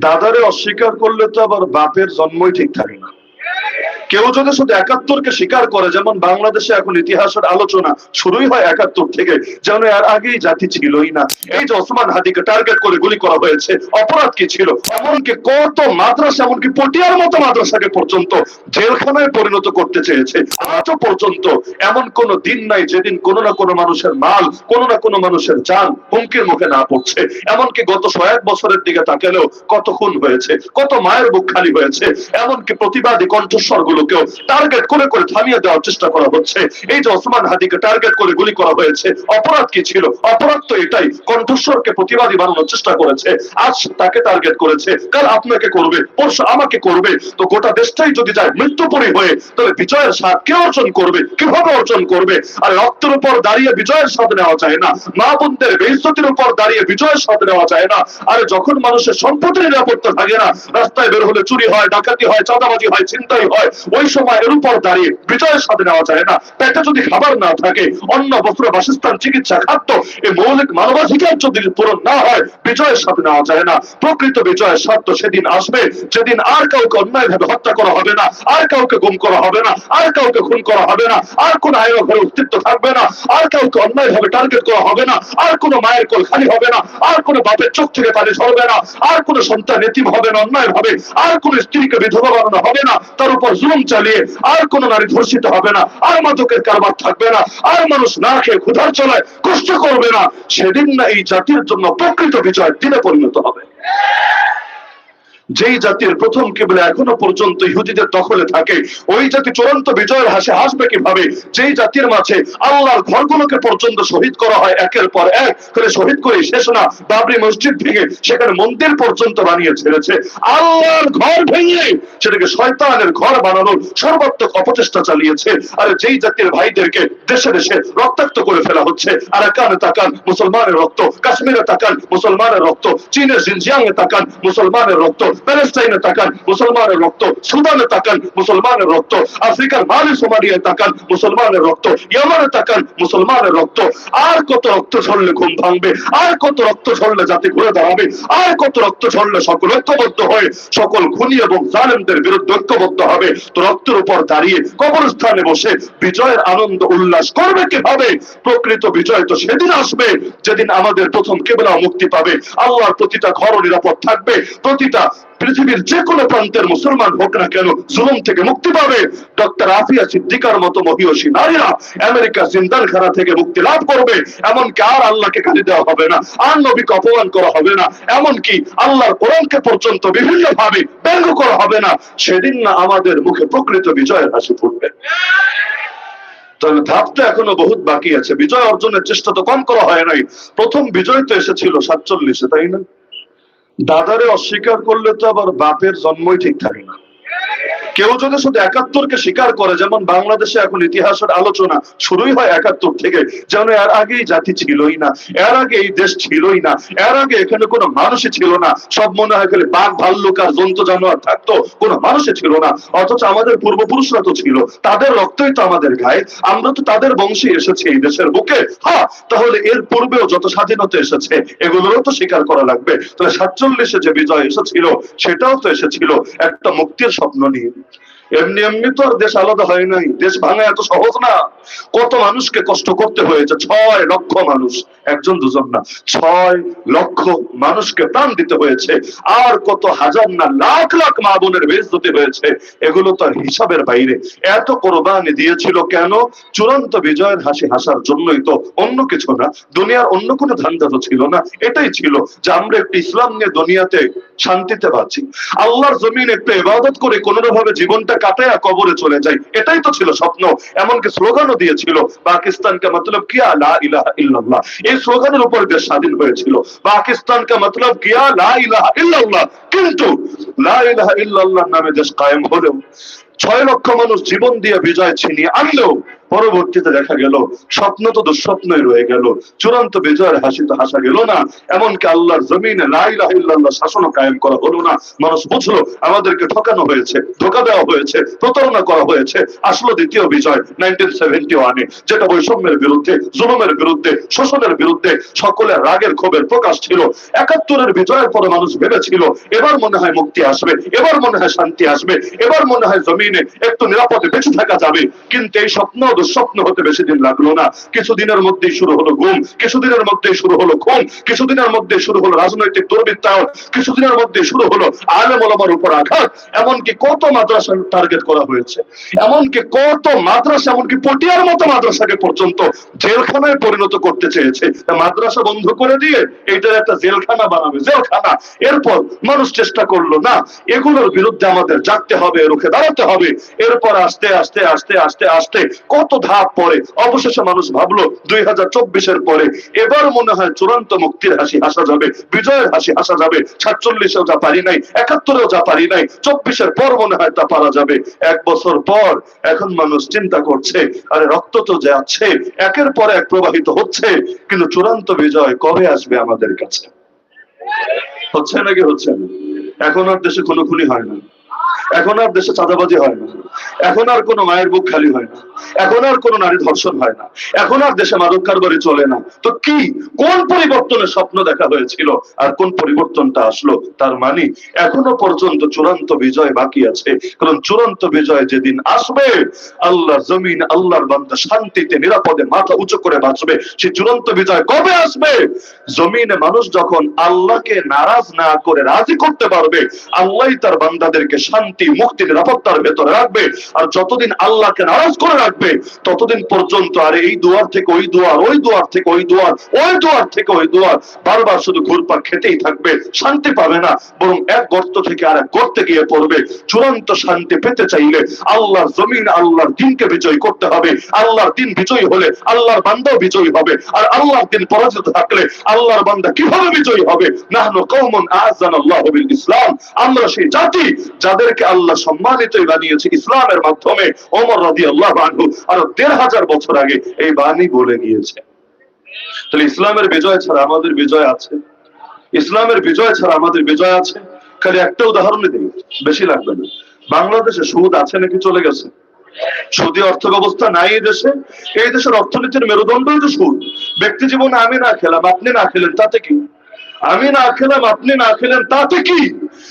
দাদারে অস্বীকার করলে তো আবার বাপের জন্মই ঠিক থাকে। কেউ যদি শুধু একাত্তরকে স্বীকার করে, যেমন বাংলাদেশে এখন ইতিহাসের আলোচনা শুরুই হয় একাত্তর থেকে, যেন এর আগেই জাতি ছিলই না। এই যে ওসমান হাদিকে টার্গেট করে গুলি করা হয়েছে, অপরাধ কি ছিল? এমনকি কত মাদ্রাসা, এমনকি পটিয়ার মতো মাদ্রাসাকে পর্যন্ত জেলখানায় পরিণত করতে চেয়েছে। আজও পর্যন্ত এমন কোন দিন নাই যেদিন কোনো না কোনো মানুষের মাল, কোনো না কোনো মানুষের যান হুমকির মুখে না পড়ছে। এমনকি গত কয়েক বছরের দিকে তাকালেও কত খুন হয়েছে, কত মায়ের বুক খালি হয়েছে। এমনকি প্রতিবাদী কণ্ঠস্বর গুলোকেও টার্গেট করে করে থামিয়ে দেওয়ার চেষ্টা করা হচ্ছে। এই যে ওসমান হাদিকে টার্গেট করে গুলি করা হয়েছে, অপরাধ কি ছিল? অপরাধ তো এটাই, কণ্ঠস্বরকে প্রতিবাদী বানানোর চেষ্টা করেছে। আজ তাকে টার্গেট করেছে, কাল আপনাকে করবে, পরশু আমাকে করবে। তো গোটা দেশটাই যদি যায় মৃত্যুপরি হয়ে, তাহলে বিজয়ের স্বাদ কে অর্জন করবে? কীভাবে অর্জন করবে? আর রক্তের উপর দাঁড়িয়ে বিজয়ের স্বাদ নেওয়া যায় না। মা বোনদের বেইজ্জতির উপর দাঁড়িয়ে বিজয়ের স্বাদ নেওয়া যায় না। আরে যখন মানুষের সম্পত্তির নিরাপত্তা থাকে না, রাস্তায় বের হলে চুরি হয়, ডাকাতি হয়, চাঁদাবাজি হয় চিন্তাই হয় ওই সময় এর উপর দাঁড়িয়ে বিজয়ের স্বাদ নেওয়া যায় না। পেটে যদি খাবার না থাকে অন্য বস্ত্র, বাসস্থান, চিকিৎসা, খাদ্য, এই মৌলিক মানবাধিকার যদি পূরণ না হয়, বিজয়ের স্বাদ নেওয়া যায় না। প্রকৃত বিজয়ের স্বাদ সেদিন আসবে। যেদিন আর কাউকে অন্যায় ভাবে হত্যা করা হবে না, আর কাউকে গুম করা হবে না, আর কাউকে খুন করা হবে না, আর কোন আইন ঘরে অস্তিত্ব থাকবে না, আর কাউকে অন্যায় ভাবে টার্গেট করা হবে না, আর কোন মায়ের কোল খালি হবে না, আর কোনো বাপের চোখ থেকে পানি ঝরবে না, আর কোনো সন্তান এতিম হবে না, অন্যায় ভাবে, আর কোনো স্ত্রীকে বিধবা বানানো হবে না, তার উপর জুলুম চালিয়ে আর কোনো নারী ধর্ষিত হবে না, আর মাদকের কারবার থাকবে না, আর মানুষ না খেয়ে ক্ষুধার চলায় কষ্ট করবে না। সেদিন না এই জাতির জন্য প্রকৃত বিজয় দিনে পরিণত হবে। যেই জাতির প্রথম কেবলা এখনও পর্যন্ত ইহুদিদের দখলে থাকে, ওই জাতি চূড়ান্ত বিজয়ের হাসে হাসবে কীভাবে? যেই জাতির মাঝে আল্লাহর ঘরগুলোকে পর্যন্ত শহীদ করা হয় একের পর এক করে শহীদ করে শেষ না, বাবরি মসজিদ ভেঙে সেখানে মন্দির পর্যন্ত বানিয়ে ছেড়েছে। আল্লাহর ঘর ভেঙে সেটাকে শয়তানের ঘর বানানোর সর্বাত্মক অপচেষ্টা চালিয়েছে। আর যেই জাতির ভাইদেরকে দেশে দেশে রক্তাক্ত করে ফেলা হচ্ছে আর কানে তাকান, মুসলমানের রক্ত, কাশ্মীরে তাকান, মুসলমানের রক্ত, চীনের জিনজিয়াংয়ে তাকান, মুসলমানের রক্ত প্যালেস্টাইনে তাকান, মুসলমানের রক্ত, সুদানে তাকান, মুসলমানের রক্ত, আফ্রিকার মালি সোমালিয়ায় তাকান, মুসলমানের রক্ত, ইয়ামানে তাকান, মুসলমানের রক্ত। আর কত রক্ত ঝরলে ঘুম ভাঙবে, আর কত রক্ত ঝরলে জাতি ঘুরে দাঁড়াবে, আর কত রক্ত ঝরলে সকল ঐক্যবদ্ধ হয়ে, সকল খুনি এবং জালেমদের বিরুদ্ধে ঐক্যবদ্ধ হবে। তো রক্তের উপর দাঁড়িয়ে কবরস্থানে বসে বিজয়ের আনন্দ উল্লাস করবে কীভাবে? প্রকৃত বিজয় তো সেদিন আসবে, যেদিন আমাদের প্রথম কেবলা মুক্তি পাবে। আল্লাহর প্রতিটা ঘর নিরাপদ থাকবে, প্রতিটা পৃথিবীর যে কোনো প্রান্তের মুসলমান হোক না কেন জুলুম থেকে মুক্তি পাবে। ডক্টর আফিয়া সিদ্দিকার মতো মহিয়সী নারীরা আমেরিকা জিন্দারখানা থেকে মুক্তি লাভ করবে। এমনকি আর আল্লাহকে গালি দেওয়া হবে না, আর নবীকে অপমান করা হবে না। এমনকি আল্লাহর কোরআনকে পর্যন্ত বিভিন্ন ভাবে ব্যঙ্গ করা হবে না। সেদিন না আমাদের মুখে প্রকৃত বিজয়ের হাসি ফুটবে। তবে ধাপটা এখনও বহুত বাকি আছে। বিজয় অর্জনের চেষ্টা তো কম করা হয় নাই। প্রথম বিজয় তো এসেছিল সাতচল্লিশে, তাই না? দাদারে অস্বীকার করলে তো আবার বাপের জন্মই ঠিক থাকে না। কেউ যদি শুধু একাত্তরকে স্বীকার করে, যেমন বাংলাদেশে এখন ইতিহাসের আলোচনা শুরুই হয় একাত্তর থেকে, যেন এর আগেই জাতি ছিলই না, এর আগে এই দেশ ছিলই না, এর আগে এখানে কোনো মানুষই ছিল না, সব মনে হয় খালি বাঘ, ভাল্লুক আর জন্তু জানোয়ার থাকতো, কোনো মানুষই ছিল না, অথচ আমাদের পূর্বপুরুষরা তো ছিল, তাদের রক্তই তো আমাদের গায়ে আমরা তো তাদের বংশে এসেছি এই দেশের বুকে হ্যাঁ তাহলে এর পূর্বেও যত স্বাধীনতা এসেছে, এগুলোরও তো স্বীকার করা লাগবে, তাহলে সাতচল্লিশে যে বিজয় এসেছিল, সেটাও তো এসেছিল, একটা মুক্তির স্বপ্ন নিয়ে। এমনি এমনি তো আর দেশ আলাদা হয় নাই। দেশ ভাঙা এত সহজ না। কত মানুষকে কষ্ট করতে হয়েছে। ছয় লক্ষ মানুষ, একজন দুজন না। ছয় লক্ষ মানুষকে প্রাণ দিতে হয়েছে। আর কত হাজার না, লাখ লাখ মা বোনের বেশ দিতে হয়েছে। এগুলো তো আর হিসাবের বাইরে। এত কোরবানি দিয়েছিল কেন? চূড়ান্ত বিজয়ের হাসি হাসার জন্যই তো অন্য কিছু না। দুনিয়ার অন্য কোনো ধান্দা তো ছিল না। এটাই ছিল যে আমরা একটু ইসলাম নিয়ে দুনিয়াতে শান্তিতে বাঁচি আল্লাহর জমিন একটু ইবাদত করে কোন ভাবে জীবনটা কাটায় কবরে চলে যাই। এটাই তো ছিল স্বপ্ন। এমনকি স্লোগানও দিয়েছিল, পাকিস্তানকে মতলব কিয়া লা ইলাহা ইল্লাল্লাহ? এই স্লোগানের উপর দেশ স্বাধীন হয়েছিল। পাকিস্তানকে মতলব কিয়া লা ইলাহা ইল্লাল্লাহ? কিন্তু লা ইলাহা ইল্লাল্লাহ নামে দেশ কায়েম হলেও ছয় লক্ষ মানুষ জীবন দিয়ে বিজয় ছিনিয়ে আনলেও পরবর্তীতে দেখা গেল, স্বপ্ন তো দুঃস্বপ্নই রয়ে গেল। চূড়ান্ত বিজয়ের হাসি তো হাসা গেল না। এমনকি আল্লাহর জমিনে লাইলাহিল্লাহ শাসন কায়েম করা হলো না। মানুষ বুঝলো, আমাদেরকে ঠকানো হয়েছে, ধোকা দেওয়া হয়েছে, প্রতারণা করা হয়েছে। আসলো দ্বিতীয় বিজয় নাইনটিন সেভেন্টি ওয়ানে যেটা বৈষম্যের বিরুদ্ধে, জুলুমের বিরুদ্ধে, শোষণের বিরুদ্ধে সকলের রাগের ক্ষোভের প্রকাশ ছিল। একাত্তরের বিজয়ের পরে মানুষ ভেবেছিল, এবার মনে হয় মুক্তি আসবে, এবার মনে হয় শান্তি আসবে, এবার মনে হয় জমিনে একটু নিরাপদে বেঁচে থাকা যাবে। কিন্তু এই স্বপ্ন, দুঃস্বপ্ন হতে বেশি দিন লাগল না। কিছুদিনের মধ্যেই শুরু হলো গুম কিছুদিনের মধ্যেই শুরু হলো খুন কিছুদিনের মধ্যে শুরু হলো রাজনৈতিক দুর্বৃত্তায়ন, কিছুদিনের মধ্যে শুরু হলো আলেম ওলামার উপর আঘাত। এমনকি কত মাদ্রাসা টার্গেট করা হয়েছে। এমনকি কত মাদ্রাসা, এমনকি পটিয়ার মতো মাদ্রাসাকে পর্যন্ত জেলখানায় পরিণত করতে চেয়েছে। মাদ্রাসা বন্ধ করে দিয়ে এইটার একটা জেলখানা বানাবে, জেলখানা। এরপর মানুষ চেষ্টা করল, না, এগুলোর বিরুদ্ধে আমাদের জাগতে হবে, রুখে দাঁড়াতে হবে। এরপর আস্তে আস্তে আস্তে আস্তে আস্তে কত ধাপ পরে অবশেষে মানুষ ভাবলো দুই হাজার পরে এবার মনে হয় চূড়ান্ত মুক্তির হাসি হাসা যাবে, বিজয়ের হাসি হাসা যাবে, সাতচল্লিশেও যা পারি নাই, একাত্তরেও যা পারি নাই, চব্বিশের পর মনে হয় তা পারা যাবে। এক বছর পর এখন মানুষ চিন্তা করছে, আরে রক্ত তো যাচ্ছে একের পর এক প্রবাহিত হচ্ছে, কিন্তু চূড়ান্ত বিজয় কবে আসবে আমাদের কাছে? হচ্ছে নাকি হচ্ছে না? এখন আর দেশে কোনো খুনি হয় না। এখন আর দেশে চাঁদাবাজি হয় না। এখন আর কোনো মায়ের বুক খালি হয় না। এখন আর কোনো নারী ধর্ষণ হয় না। এখন আর দেশে মাদক কারবারি চলে না। তো কি? কোন পরিবর্তনের স্বপ্ন দেখা হয়েছিল? আর কোন পরিবর্তনটা আসলো? তার মানে এখনও পর্যন্ত চূড়ান্ত বিজয় বাকি আছে। কারণ চূড়ান্ত বিজয় যেদিন আসবে, আল্লাহর জমিন, আল্লাহর বান্দা শান্তিতে, নিরাপদে, মাথা উঁচু করে বাঁচবে। সেই চূড়ান্ত বিজয় কবে আসবে? জমিনে মানুষ যখন আল্লাহকে নারাজ না করে রাজি করতে পারবে আল্লাহ তার বান্দাদেরকে শান্তি মুক্তি নিরাপত্তার ভেতরে রাখবে। আর যতদিন আল্লাহকে নারাজ করে রাখবে, ততদিন পর্যন্ত আর এই দুয়ার থেকে ওই দুয়ার ওই দুয়ার থেকে ওই দুয়ার ওই দুয়ার থেকে ওই দুয়ার বারবার শুধু ঘুরপাক খেতেই থাকবে, শান্তি পাবে না। বরং এক গর্ত থেকে আর এক গর্তে গিয়ে পড়বে। চূড়ান্ত শান্তি পেতে চাইলে আল্লাহর জমিন, আল্লাহর দিনকে বিজয় করতে হবে। আল্লাহর দিন বিজয়ী হলে আল্লাহর বান্দাও বিজয়ী হবে। আর আল্লাহর দিন পরাজিত থাকলে আল্লাহর বান্দা কীভাবে বিজয়ী হবে? নাহনু কওমুন আযানাল্লাহু বিল ইসলাম। আমরা সেই জাতি যাদেরকে আল্লাহ সম্মানিতই বানিয়েছে ইসলামের মাধ্যমে ওমর রাদিয়াল্লাহু আনহু আরও দেড় হাজার বছর আগে এই বাণী বলে গিয়েছে তাহলে ইসলামের বিজয় ছাড়া আমাদের বিজয় আছে? ইসলামের বিজয় ছাড়া আমাদের বিজয় আছে? খালি একটা উদাহরণ দিই, বেশি লাগবে না। বাংলাদেশে সুদ আছে নাকি চলে গেছে? সুদী অর্থ ব্যবস্থা নাই এই দেশে? এই দেশের অর্থনীতির মেরুদণ্ডই তো সুদ। ব্যক্তি জীবনে আমি না খেলাম, আপনি না খেলেন, তাতে কি? আমি না খেলাম, আপনি না খেলেন, তাতে কি?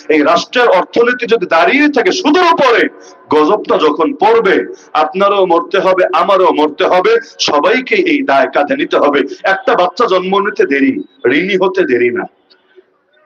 এই রাষ্ট্রের অর্থনীতি যদি দাঁড়িয়ে থাকে, সুদের উপরে গজবটা যখন পড়বে, আপনারও মরতে হবে, আমারও মরতে হবে, সবাইকে এই দায় কাঁধে নিতে হবে। একটা বাচ্চা জন্ম নিতে দেরি, ঋণী হতে দেরি না।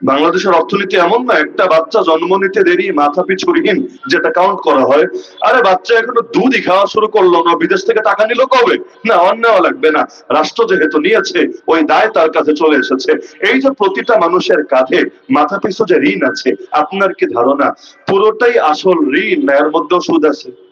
বাংলাদেশের অর্থনীতি এমন না, একটা বাচ্চা জন্ম নিতে দেরি, মাথা পিছু ঋণ যেটা কাউন্ট করা হয়। আরে বাচ্চা এখনও দুধই খাওয়া শুরু করল না, বিদেশ থেকে টাকা নিল কবে? না অন্যায় লাগবে না। রাষ্ট্র যেহেতু নিয়েছে, ওই দায় তার কাছে চলে এসেছে। এই যে প্রতিটা মানুষের কাঁধে মাথা পিছু যে ঋণ আছে, আপনার কি ধারণা? পুরোটাই আসল ঋণ, এর মধ্যেও সুদ আছে।